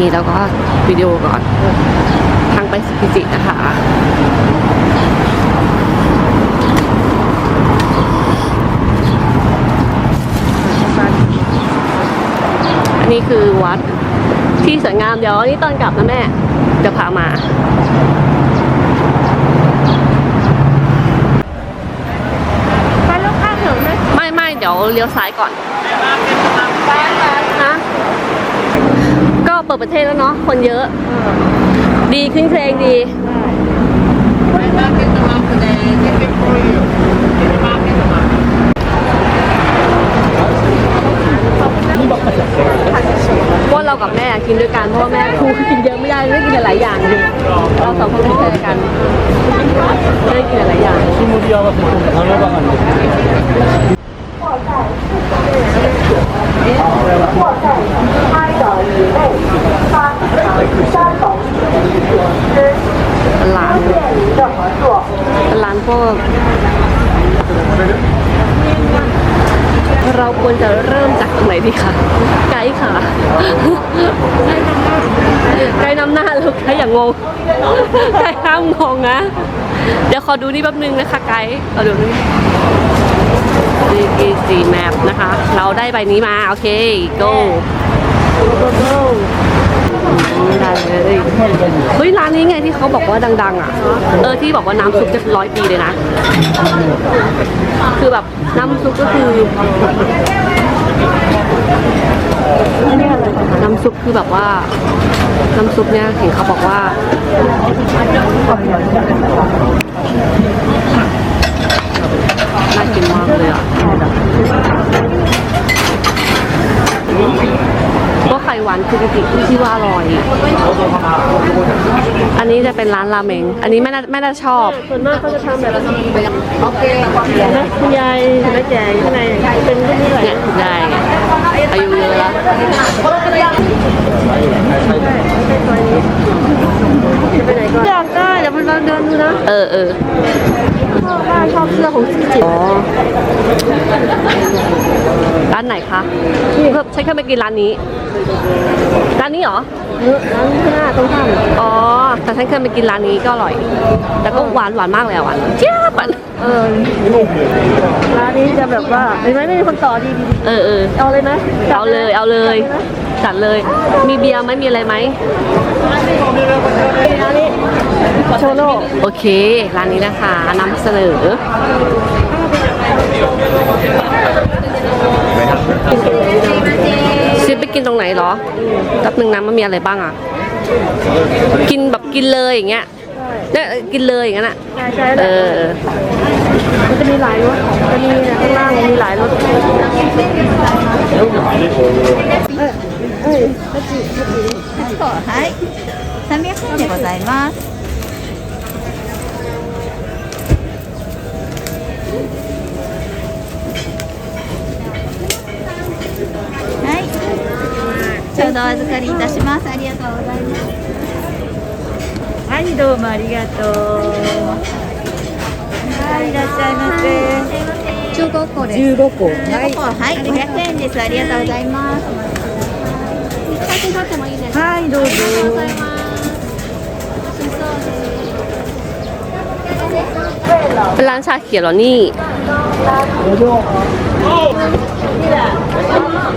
นี่แล้วก็วิดีโอก่อน ทางไปสกิจินะคะอันนี้คือวัดที่สวยงามเดี๋ยวอันนี้ตอนกลับนะแม่เดี๋ยวพามาไปลูกข้างถึงไหมไม่ไม่เดี๋ยวเลี้ยวซ้ายก่อนนะก็ เปิดประเทศแล้วเนาะคนเยอะ ดีขึ้นเพลงดี พวกเรากับแม่กินด้วยกันเพราะว่าแม่ครูกินเยอะไม่ได้ไม่กินหลายอย่างอยู่เราสองคนไม่เจอกันได้กินหลายอย่าง ชิมูดียว่าเป็ทำเรื่องอะไร้านพวกเราควรจะเริ่มจากตรงไหนดีคะไกด์ค่ะไกด์นำหน้าลูกไกด์อย่างงงไกด์ห้ามงงนะ เดี๋ยวขอดูนี่แป๊บนึงนะคะไกด์ขอดูนี่ DGC Map นะคะ เราได้ใบนี้มา โอเค go go go ได้เลยเฮ้ยร้านนี้ไงที่เขาบอกว่าดัง ๆ อะ เออที่บอกว่าน้ำซุปจะร้อยปีเลยนะ คือแบบน้ำซุปก็คือน้ำซุปคือแบบว่า น้ำซุปเนี่ยเห็นเขาบอกว่าน่ากินมากเลยอะก็ไข่หวานคือจริงๆที่ว่าอร่อย อันนี้จะเป็นร้านราเมง อันนี้แม่น่าแม่น่าชอบ ส่วนมากเขาจะทำแบบนะคุณยายแม่แจงข้างในเป็นรุ่นนี้แหละเนี่ยได้ไงอายุเยอะแล้วไปไหนก่อนอยากได้เดี๋ยวมันเดินดูนะ เออเออชอบได้ชอบเสื้อของซิจิอ๋อ ร้านไหนคะเพิ่มฉันเคยไปกินร้านนี้ ร้านนี้เหรอเนื้อร้านข้างหน้าตรงข้ามอ๋อ แต่ฉันเคยไปกินร้านนี้ก็อร่อย แต่ก็หวานหวานมากเลยอะหวานเจี๊ยบอะเออร้านนี้จะแบบว่าเห็นไหมไม่มีคนต่อดีดีเออเออเอาเลยไหมเอาเลยเอาเลยจัดเลย มีเบียร์ไหมมีอะไรไหมร้านนี้โชโน่โอเค ร้านนี้นะคะนำเสนอ ซื้อไปกินตรงไหนเหรอแป๊บนึงนะมันมีอะไรบ้างอ่ะ กินแบบกินเลยอย่างเงี้ยเนี่ยกินเลยอย่างนั้นอ่ะ ใช่ใช่ เออ มันจะมีหลายรสจะมีเนี่ยข้างล่างมีหลายรสเอ้ยเอ้ยฮัจิฮัจิ はい、300円でございます。 ちょうどお預かりいたします。ありがとうございます。はい、どうもありがとう。はい、いらっしゃいませ。15個です。15個。はい、はい、500円です。ありがとうございます。はい、どうぞ。 เป็นร้านชาเขียวเหรอนี่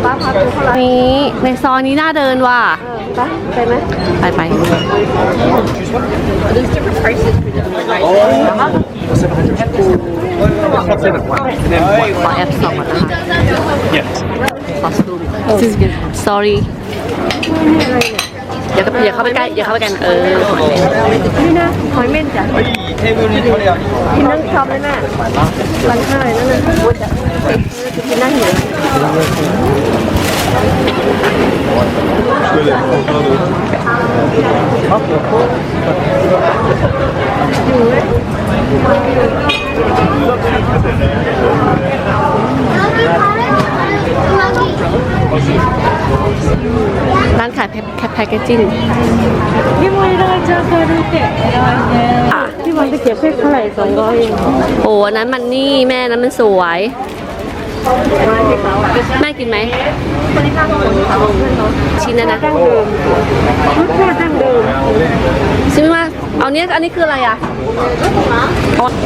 ป้าพาไปเท่าไหร่นี้ในซอยนี้น่าเดินว่ะเออไปไปไหมไปไปขอแอปสองก่อนนะคะคอสตูม sorry อย่าอย่าเข้าไปใกล้อย่าเข้าไปกันเออนี่นะหอยเม่นจ้ะกินนั่งชอบเลยแม่ร้านข้าวเลยนั่นน่ะโอ้ยจะจะกินนั่งหิวอยู่ ร้านขายแพ็คแพ็คเกจจิ้งพี่มวยเราจะเคยดูเก็บพี่มวยจะเก็บแค่เท่าไหร่สองร้อยเองโอ้อันนั้นมันนี่แม่นั้นมันสวย แม่กินไหมชิ้นนั้นนะดั้งเดิมรสชาติดั้งเดิมซื้อมาเอาเนี้ยอันนี้คืออะไรอะอ๋อโอเค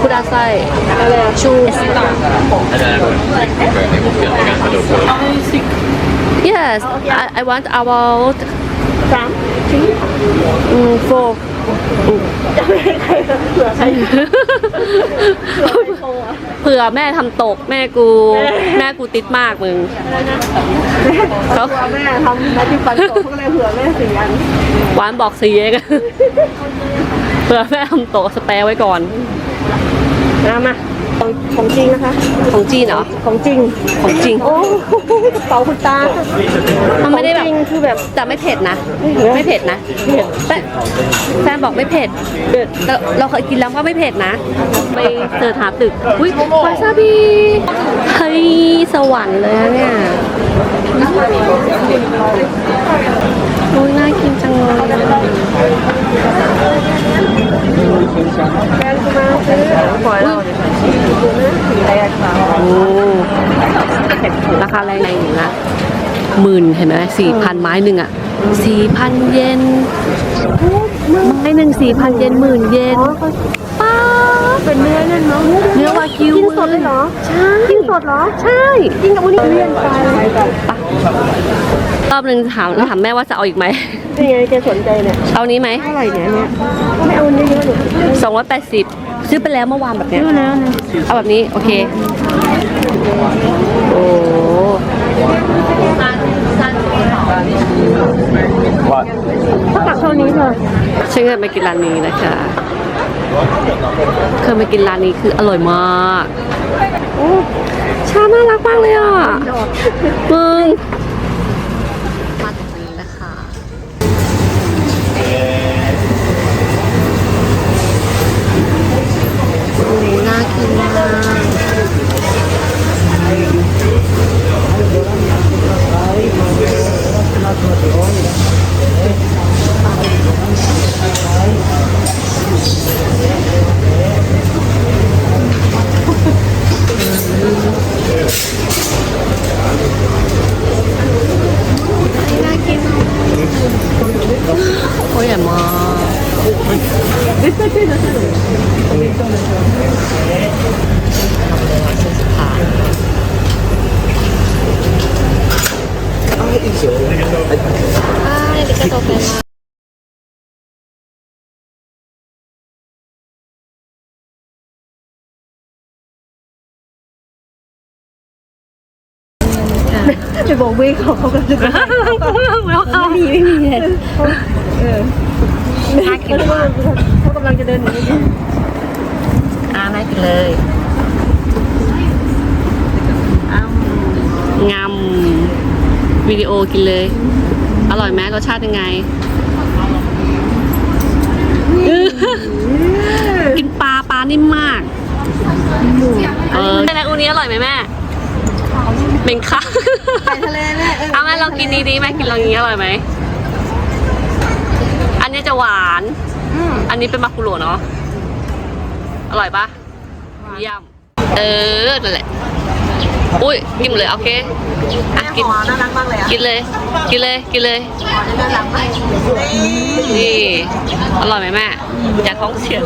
คุดาไซอะไรอะชู yes I I want about สามชิ้นอืม four จะไม่ให้ใครเผื่อใครเผื่อไม่โทรอะ เผื่อแม่ทำตกแม่กู แม่กูติดมากมึงอะไรนะเขาแม่ทำนาทีฟันตกเขาก็เลยเผื่อแม่สี่อันหวานบอกสีเอง เผื่อแม่ทำตกสแปรไว้ก่อนนะมา ของของจริงนะคะ ของจีนเหรอ ของจริง ของจริง โอ้กระเป๋าคุณตามันไม่ได้แบบของจริงคือแบบ แต่ไม่เผ็ดนะ ไม่ไม่เผ็เผ็ดดนะแต่แฟนบอกไม่เผ็ดเราเราเคยกินแล้วก็ไม่เผ็ดนะ ไปเสิร์ชหาตึก อุ้ยวาซาบิ เฮ้ย สวรรค์เลยอะเนี่ยโอ้ยน่ากินจังเลย แฟนกูมาซื้อปล่อยเราเนี่ยดูนะสีแดงสาวโอ้ราคาแรงในหนึ่งนะหมื่นเห็นไหมสี่พันไม้หนึ่งอะสี่พันเยนไม้หนึ่งสี่พันเยนหมื่นเยนป้าบเป็นเนื้อนั่นเนาะเนื้อวากิวกินสดเลยเหรอใช่กินสดเหรอใช่กินกับวันนี้เลี่ยนไปรอบหนึ่งถามถามแม่ว่าจะเอาอีกไหม นี่ไงแกสนใจเนี่ยเอานี้ไหมเท่าไหร่เนี่ยเนี่ยไม่เอาเนื้อเยอะหรอกสองร้อยแปดสิบซื้อไปแล้วเมื่อวานแบบเนี้ยซื้อแล้วนะเอาแบบนี้ โอเค โอ้ถ้าตักเท่านี้ค่ะฉันเคยไปกินร้านนี้นะคะเคยไปกินร้านนี้คืออร่อยมาก โอ้ชาน่ารักมากเลยอะ มึง Yeah. ありがとうございます จะบอกเว้ยเขาเขาก็จะ ไม่มีไม่มีเลย น่ากินมากเขากำลังจะเดินหนี อ่าน่ากินเลย งาม วิดีโอกินเลย อร่อยไหมรสชาติยังไง กินปลาปลานิ่มมากเออแม่อูนี้อร่อยไหมแม่เป็นค่ะไปทะเลแม่เออเอาแม่ลองกินนี้ดีแม่กินลองนี้อร่อยไหม อันนี้จะหวาน อันนี้เป็นมาคุโระเนาะ อร่อยปะเยี่ยมเออ นั่นแหละ อุ้ยกินหมดเลยโอเคอะกินน่ารักมากเลยอะกินเลย กินเลยกินเลยน่ารักมากนี่อร่อยไหมแม่อยากท้องเสีย